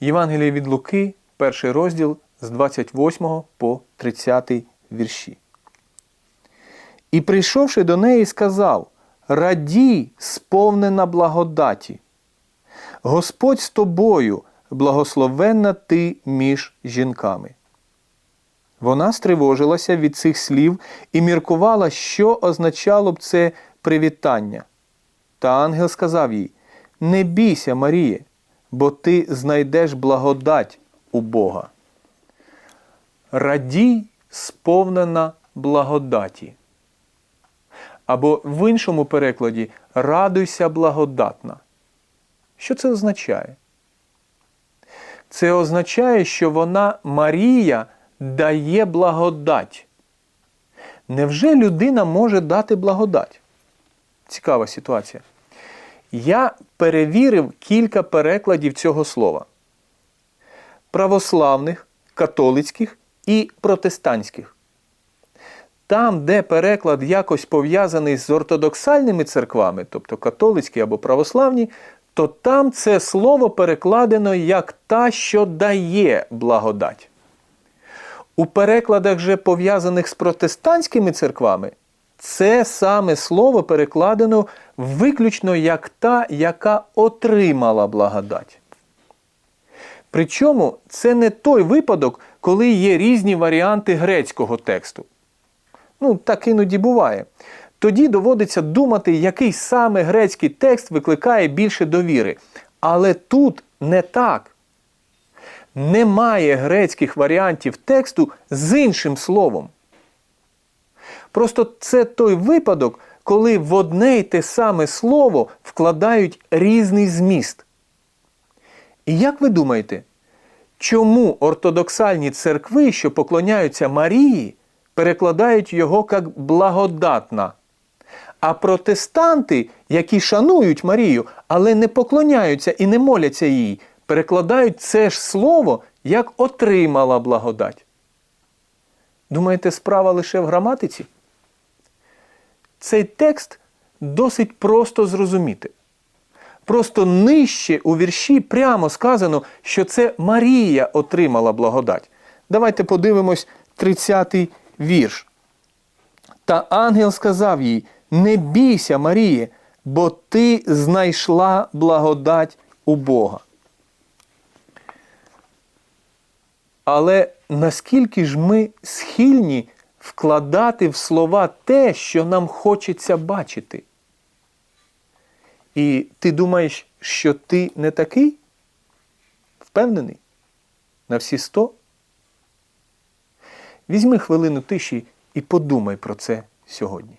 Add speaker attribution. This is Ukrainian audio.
Speaker 1: Євангеліє від Луки, перший розділ з 28 по 30 вірші. І прийшовши до неї, сказав: Радій, сповнена благодаті. Господь з тобою, благословенна ти між жінками. Вона стривожилася від цих слів і міркувала, що означало б це привітання. Та ангел сказав їй: Не бійся, Маріє, бо ти знайдеш благодать у Бога. Радій, сповнена благодаті. Або в іншому перекладі радуйся благодатна. Що це означає? Це означає, що вона Марія дає благодать. Невже людина може дати благодать? Цікава ситуація. Я перевірив кілька перекладів цього слова: православних, католицьких і протестантських. Там, де переклад якось пов'язаний з ортодоксальними церквами, тобто католицькі або православні, то там це слово перекладено як та, що дає благодать. У перекладах же пов'язаних з протестантськими церквами, це саме слово перекладено виключно як та, яка отримала благодать. Причому це не той випадок, коли є різні варіанти грецького тексту. Ну, так іноді буває. Тоді доводиться думати, який саме грецький текст викликає більше довіри. Але тут не так. Немає грецьких варіантів тексту з іншим словом. Просто це той випадок, коли в одне й те саме слово вкладають різний зміст. І як ви думаєте, чому ортодоксальні церкви, що поклоняються Марії, перекладають його як благодатна? А протестанти, які шанують Марію, але не поклоняються і не моляться їй, перекладають це ж слово як отримала благодать. Думаєте, справа лише в граматиці? Цей текст досить просто зрозуміти. Просто нижче у вірші прямо сказано, що це Марія отримала благодать. Давайте подивимось 30-й вірш. Та ангел сказав їй: Не бійся, Маріє, бо ти знайшла благодать у Бога. Але наскільки ж ми схильні вкладати в слова те, що нам хочеться бачити? І ти думаєш, що ти не такий? Впевнений? На всі сто? Візьми хвилину тиші і подумай про це сьогодні.